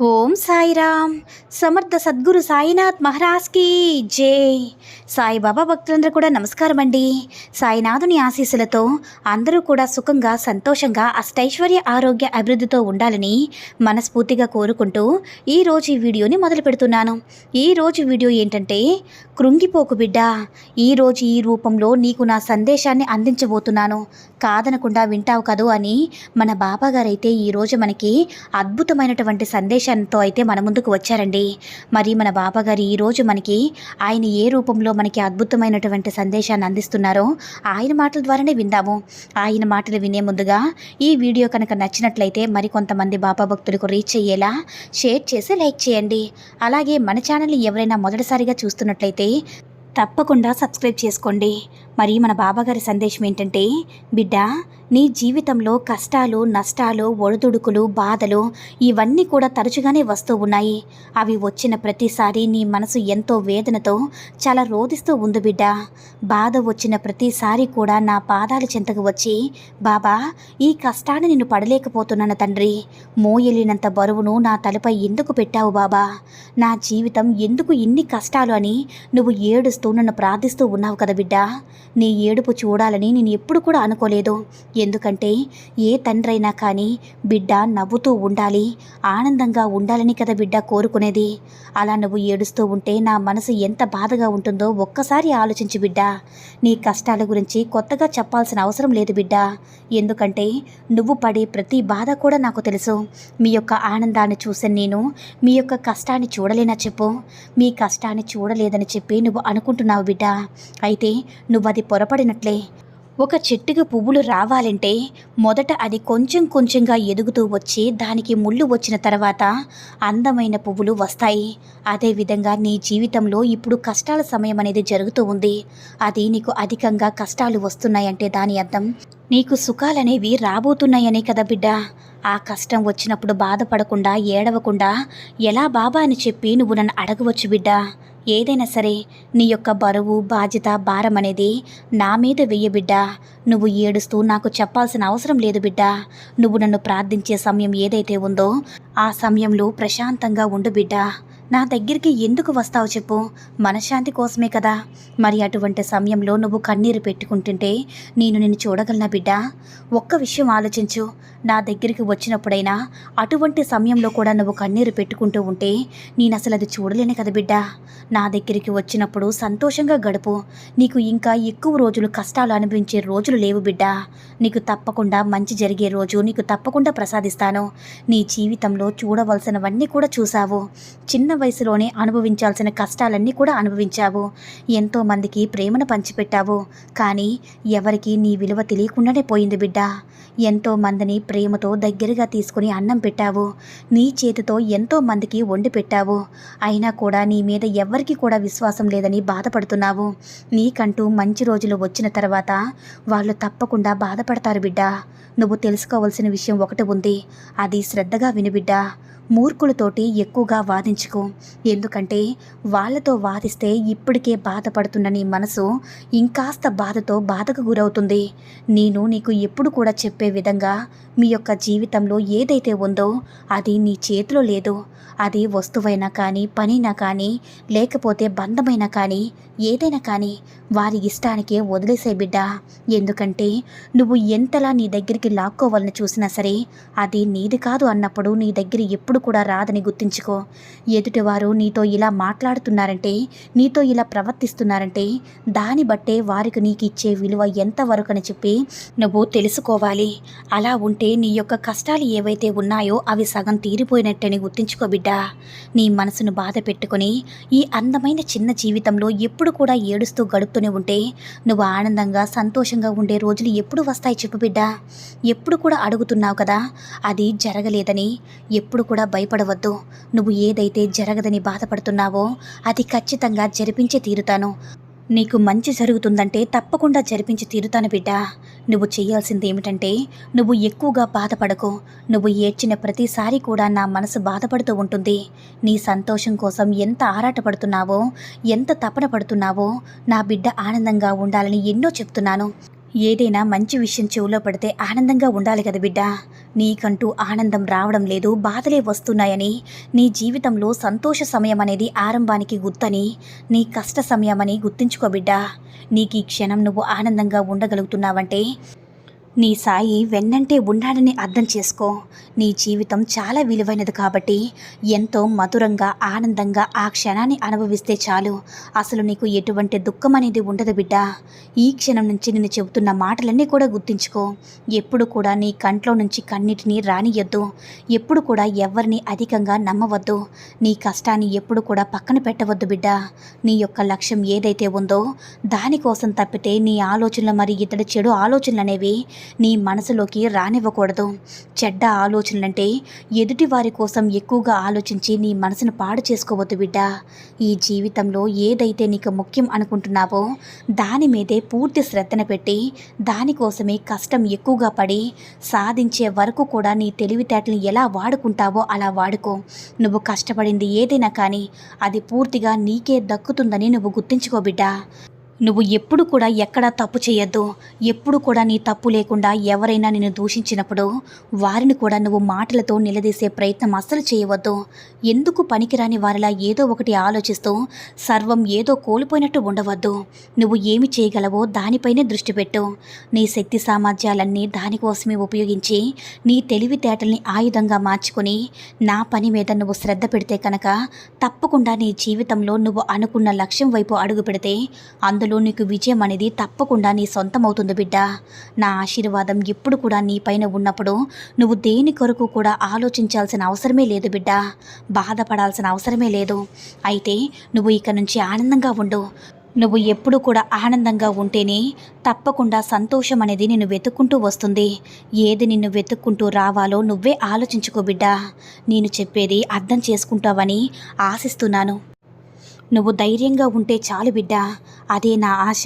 ఓం సాయిరామ్. సమర్థ సద్గురు సాయినాథ్ మహారాజ్కి జై. సాయిబాబా భక్తులందరూ కూడా నమస్కారం అండి. సాయినాథుని ఆశీస్సులతో అందరూ కూడా సుఖంగా సంతోషంగా అష్టైశ్వర్య ఆరోగ్య అభివృద్ధితో ఉండాలని మనస్ఫూర్తిగా కోరుకుంటూ ఈరోజు ఈ వీడియోని మొదలు పెడుతున్నాను. ఈరోజు వీడియో ఏంటంటే కృంగిపోకు బిడ్డ ఈరోజు ఈ రూపంలో నీకు నా సందేశాన్ని అందించబోతున్నాను. కాదనకుండా వింటావు కదూ అని మన బాబాగారైతే ఈరోజు మనకి అద్భుతమైనటువంటి సందేశం సందేశంతో అయితే మన ముందుకు వచ్చారండి. మరి మన బాబాగారు ఈరోజు మనకి ఆయన ఏ రూపంలో మనకి అద్భుతమైనటువంటి సందేశాన్ని అందిస్తున్నారో ఆయన మాటల ద్వారానే విందాము. ఆయన మాటలు వినే ముందుగా ఈ వీడియో కనుక నచ్చినట్లయితే మరికొంతమంది బాబా భక్తులకు రీచ్ అయ్యేలా షేర్ చేసి లైక్ చేయండి. అలాగే మన ఛానల్ని ఎవరైనా మొదటిసారిగా చూస్తున్నట్లయితే తప్పకుండా సబ్స్క్రైబ్ చేసుకోండి. మరి మన బాబాగారి సందేశం ఏంటంటే బిడ్డ నీ జీవితంలో కష్టాలు నష్టాలు ఒడిదుడుకులు బాధలు ఇవన్నీ కూడా తరచుగానే వస్తూ ఉన్నాయి. అవి వచ్చిన ప్రతిసారి నీ మనసు ఎంతో వేదనతో చాలా రోధిస్తూ ఉంది బిడ్డ. బాధ వచ్చిన ప్రతిసారి కూడా నా పాదాలు చెంతకు వచ్చి బాబా ఈ కష్టాన్ని నేను పడలేకపోతున్నాను తండ్రి. మోయలినంత బరువును నా తలపై ఎందుకు పెట్టావు బాబా? నా జీవితం ఎందుకు ఇన్ని కష్టాలు అని నువ్వు ఏడుస్తూ నన్ను ప్రార్థిస్తూ ఉన్నావు కదా బిడ్డ. నీ ఏడుపు చూడాలని నేను ఎప్పుడు కూడా అనుకోలేదు. ఎందుకంటే ఏ తండ్రైనా కానీ బిడ్డ నవ్వుతూ ఉండాలి ఆనందంగా ఉండాలని కదా బిడ్డ కోరుకునేది. అలా నువ్వు ఏడుస్తూ ఉంటే నా మనసు ఎంత బాధగా ఉంటుందో ఒక్కసారి ఆలోచించు బిడ్డ. నీ కష్టాల గురించి కొత్తగా చెప్పాల్సిన అవసరం లేదు బిడ్డ. ఎందుకంటే నువ్వు పడే ప్రతి బాధ కూడా నాకు తెలుసు. మీ యొక్క ఆనందాన్ని చూసిన నేను మీ యొక్క కష్టాన్ని చూడలేనా చెప్పు. మీ కష్టాన్ని చూడలేదని చెప్పి నువ్వు అనుకుంటున్నావు బిడ్డ. అయితే నువ్వు అది పొరపడినట్లే. ఒక చెట్టుకు పువ్వులు రావాలంటే మొదట అది కొంచెం కొంచెంగా ఎదుగుతూ వచ్చి దానికి ముళ్ళు వచ్చిన తర్వాత అందమైన పువ్వులు వస్తాయి. అదేవిధంగా నీ జీవితంలో ఇప్పుడు కష్టాల సమయం అనేది జరుగుతూ ఉంది. అది నీకు అధికంగా కష్టాలు వస్తున్నాయంటే దాని అర్థం నీకు సుఖాలనేవి రాబోతున్నాయనే కదా బిడ్డ. ఆ కష్టం వచ్చినప్పుడు బాధపడకుండా ఏడవకుండా ఎలా బాబా అని చెప్పి నువ్వు నన్ను అడగవచ్చు బిడ్డ. ఏదైనా సరే నీ యొక్క బరువు బాధ్యత భారం అనేది నా మీద వెయ్యి బిడ్డ. నువ్వు ఏడుస్తూ నాకు చెప్పాల్సిన అవసరం లేదు బిడ్డ. నువ్వు నన్ను ప్రార్థించే సమయం ఏదైతే ఉందో ఆ సమయంలో ప్రశాంతంగా ఉండు బిడ్డ. నా దగ్గరికి ఎందుకు వస్తావు చెప్పు? మనశ్శాంతి కోసమే కదా. మరి అటువంటి సమయంలో నువ్వు కన్నీరు పెట్టుకుంటుంటే నేను నిన్ను చూడగలనా బిడ్డ? ఒక్క విషయం ఆలోచించు. నా దగ్గరికి వచ్చినప్పుడైనా అటువంటి సమయంలో కూడా నువ్వు కన్నీరు పెట్టుకుంటూ ఉంటే నేను అసలు అది చూడలేను కదా బిడ్డ. నా దగ్గరికి వచ్చినప్పుడు సంతోషంగా గడుపు. నీకు ఇంకా ఎక్కువ రోజులు కష్టాలు అనుభవించే రోజులు లేవు బిడ్డ. నీకు తప్పకుండా మంచి జరిగే రోజు నీకు తప్పకుండా ప్రసాదిస్తాను. నీ జీవితంలో చూడవలసినవన్నీ కూడా చూసావు చిన్న వయసులోనే అనుభవించాల్సిన కష్టాలన్నీ కూడా అనుభవించావు. ఎంతో మందికి ప్రేమను పంచిపెట్టావు. కానీ ఎవరికి నీ విలువ తెలియకుండానే పోయింది బిడ్డ. ఎంతో మందిని ప్రేమతో దగ్గరగా తీసుకుని అన్నం పెట్టావు. నీ చేతితో ఎంతో మందికి వండి పెట్టావు. అయినా కూడా నీ మీద ఎవ్వరికి కూడా విశ్వాసం లేదని బాధపడుతున్నావు. నీకంటూ మంచి రోజులు వచ్చిన తర్వాత వాళ్ళు తప్పకుండా బాధపడతారు బిడ్డ. నువ్వు తెలుసుకోవాల్సిన విషయం ఒకటి ఉంది. అది శ్రద్ధగా విను మూర్ఖులతోటి ఎక్కువగా వాదించుకో. ఎందుకంటే వాళ్ళతో వాదిస్తే ఇప్పటికే బాధపడుతున్న నీ మనసు ఇంకాస్త బాధతో బాధకు గురవుతుంది. నేను నీకు ఎప్పుడు కూడా చెప్పే విధంగా మీ యొక్క జీవితంలో ఏదైతే ఉందో అది నీ చేతిలో లేదు. అది వస్తువైనా కానీ పనైనా కానీ లేకపోతే బంధమైనా కానీ ఏదైనా కానీ వారి ఇష్టానికే వదిలేసే బిడ్డ. ఎందుకంటే నువ్వు ఎంతలా నీ దగ్గరికి లాక్కోవాలని చూసినా సరే అది నీది కాదు అన్నప్పుడు నీ దగ్గర ఎప్పుడు కూడా రాదని గుర్తుంచుకో. ఎదుటివారు నీతో ఇలా మాట్లాడుతున్నారంటే నీతో ఇలా ప్రవర్తిస్తున్నారంటే దాన్ని బట్టే వారికి నీకు ఇచ్చే విలువ ఎంతవరకు అని చెప్పి నువ్వు తెలుసుకోవాలి. అలా ఉంటే నీ యొక్క కష్టాలు ఏవైతే ఉన్నాయో అవి సగం తీరిపోయినట్టని గుర్తుంచుకో బిడ్డ. నీ మనసును బాధ పెట్టుకుని ఈ అందమైన చిన్న జీవితంలో ఎప్పుడు కూడా ఏడుస్తూ గడుపుతూనే ఉంటే నువ్వు ఆనందంగా సంతోషంగా ఉండే రోజులు ఎప్పుడు వస్తాయి చెప్పు బిడ్డ. ఎప్పుడు కూడా అడుగుతున్నావు కదా అది జరగలేదని. ఎప్పుడు కూడా భయపడవద్దు. నువ్వు ఏదైతే జరగదని బాధపడుతున్నావో అది ఖచ్చితంగా జరిపించే తీరుతాను. నీకు మంచి జరుగుతుందంటే తప్పకుండా జరిపించి తీరుతాను బిడ్డ. నువ్వు చేయాల్సింది ఏమిటంటే నువ్వు ఎక్కువగా బాధపడకు. నువ్వు ఏడ్చిన ప్రతిసారి కూడా నా మనసు బాధపడుతూ ఉంటుంది. నీ సంతోషం కోసం ఎంత ఆరాటపడుతున్నావో ఎంత తపన పడుతున్నావో నా బిడ్డ ఆనందంగా ఉండాలని ఎన్నో చెప్తున్నాను. ఏదైనా మంచి విషయం చెవిలో పడితే ఆనందంగా ఉండాలి కదా బిడ్డ. నీకంటూ ఆనందం రావడం లేదు బాధలే వస్తున్నాయని. నీ జీవితంలో సంతోష సమయం అనేది ఆరంభానికి గుర్తని. నీ కష్ట సమయమని గుర్తుంచుకో బిడ్డ. నీకు ఈ క్షణం నువ్వు ఆనందంగా ఉండగలుగుతున్నావంటే నీ సాయి వెన్నంటే ఉన్నాడని అర్థం చేసుకో. నీ జీవితం చాలా విలువైనది కాబట్టి ఎంతో మధురంగా ఆనందంగా ఆ క్షణాన్ని అనుభవిస్తే చాలు. అసలు నీకు ఎటువంటి దుఃఖం అనేది ఉండదు బిడ్డ. ఈ క్షణం నుంచి నేను చెబుతున్న మాటలన్నీ కూడా గుర్తుంచుకో. ఎప్పుడు కూడా నీ కంట్లో నుంచి కన్నిటిని రానియొద్దు. ఎప్పుడు కూడా ఎవరిని అధికంగా నమ్మవద్దు. నీ కష్టాన్ని ఎప్పుడు కూడా పక్కన పెట్టవద్దు బిడ్డ. నీ యొక్క లక్ష్యం ఏదైతే ఉందో దానికోసం తప్పితే నీ ఆలోచనలు మరి ఇతడి చెడు ఆలోచనలు అనేవి నీ మనసులోకి రానివ్వకూడదు. చెడ్డ ఆలోచనలంటే ఎదుటి వారి కోసం ఎక్కువగా ఆలోచించి నీ మనసును పాడు చేసుకోవద్దు బిడ్డ. ఈ జీవితంలో ఏదైతే నీకు ముఖ్యం అనుకుంటున్నావో దాని మీదే పూర్తి శ్రద్ధను పెట్టి దానికోసమే కష్టం ఎక్కువగా పడి సాధించే వరకు కూడా నీ తెలివితేటలను ఎలా వాడుకుంటావో అలా వాడుకో. నువ్వు కష్టపడింది ఏదైనా కానీ అది పూర్తిగా నీకే దక్కుతుందని నువ్వు గుర్తించుకో బిడ్డ. నువ్వు ఎప్పుడు కూడా ఎక్కడా తప్పు చేయొద్దు. ఎప్పుడు కూడా నీ తప్పు లేకుండా ఎవరైనా నిన్ను దూషించినప్పుడు వారిని కూడా నువ్వు మాటలతో నిలదీసే ప్రయత్నం అస్సలు చేయవద్దు. ఎందుకు పనికిరాని వారిలా ఏదో ఒకటి ఆలోచిస్తూ సర్వం ఏదో కోల్పోయినట్టు ఉండవద్దు. నువ్వు ఏమి చేయగలవో దానిపైనే దృష్టి పెట్టు. నీ శక్తి సామర్థ్యాలన్నీ దానికోసమే ఉపయోగించి నీ తెలివితేటల్ని ఆయుధంగా మార్చుకొని నా పని మీద నువ్వు శ్రద్ధ పెడితే కనుక తప్పకుండా నీ జీవితంలో నువ్వు అనుకున్న లక్ష్యం వైపు అడుగు పెడితే అందులో నీకు విజయం అనేది తప్పకుండా నీ సొంతమవుతుంది బిడ్డ. నా ఆశీర్వాదం ఎప్పుడు కూడా నీ పైన ఉన్నప్పుడు నువ్వు దేని కొరకు కూడా ఆలోచించాల్సిన అవసరమే లేదు బిడ్డ. బాధపడాల్సిన అవసరమే లేదు. అయితే నువ్వు ఇక నుంచి ఆనందంగా ఉండు. నువ్వు ఎప్పుడు కూడా ఆనందంగా ఉంటేనే తప్పకుండా సంతోషం అనేది నిన్ను వెతుక్కుంటూ వస్తుంది. ఏది నిన్ను వెతుక్కుంటూ రావాలో నువ్వే ఆలోచించుకో బిడ్డ. నేను చెప్పేది అర్థం చేసుకుంటావని ఆశిస్తున్నాను. నువ్వు ధైర్యంగా ఉంటే చాలు బిడ్డ. అదే నా ఆశ.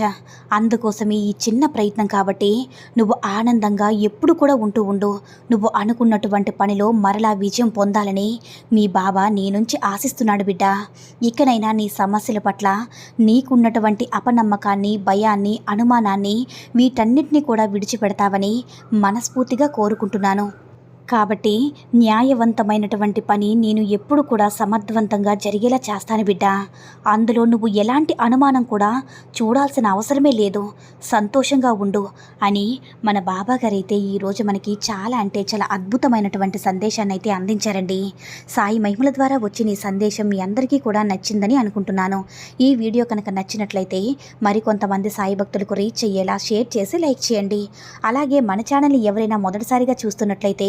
అందుకోసమే ఈ చిన్న ప్రయత్నం కాబట్టి నువ్వు ఆనందంగా ఎప్పుడు కూడా ఉంటూ ఉండు. నువ్వు అనుకున్నటువంటి పనిలో మరలా విజయం పొందాలని మీ బాబా నీ నుంచి ఆశిస్తున్నాడు బిడ్డ. ఇకనైనా నీ సమస్యల పట్ల నీకున్నటువంటి అపనమ్మకాన్ని భయాన్ని అనుమానాన్ని వీటన్నిటిని కూడా విడిచిపెడతావని మనస్ఫూర్తిగా కోరుకుంటున్నాను. కాబట్టి న్యాయవంతమైనటువంటి పని నేను ఎప్పుడు కూడా సమర్థవంతంగా జరిగేలా చేస్తాను బిడ్డ. అందులో నువ్వు ఎలాంటి అనుమానం కూడా చూడాల్సిన అవసరమే లేదు. సంతోషంగా ఉండు అని మన బాబా గారైతే ఈరోజు మనకి చాలా అంటే చాలా అద్భుతమైనటువంటి సందేశాన్ని అయితే అందించారండి. సాయి మహిమల ద్వారా వచ్చిన ఈ సందేశం మీ అందరికీ కూడా నచ్చిందని అనుకుంటున్నాను. ఈ వీడియో కనుక నచ్చినట్లయితే మరికొంతమంది సాయి భక్తులకు రీచ్ అయ్యేలా షేర్ చేసి లైక్ చేయండి. అలాగే మన ఛానల్ని ఎవరైనా మొదటిసారిగా చూస్తున్నట్లయితే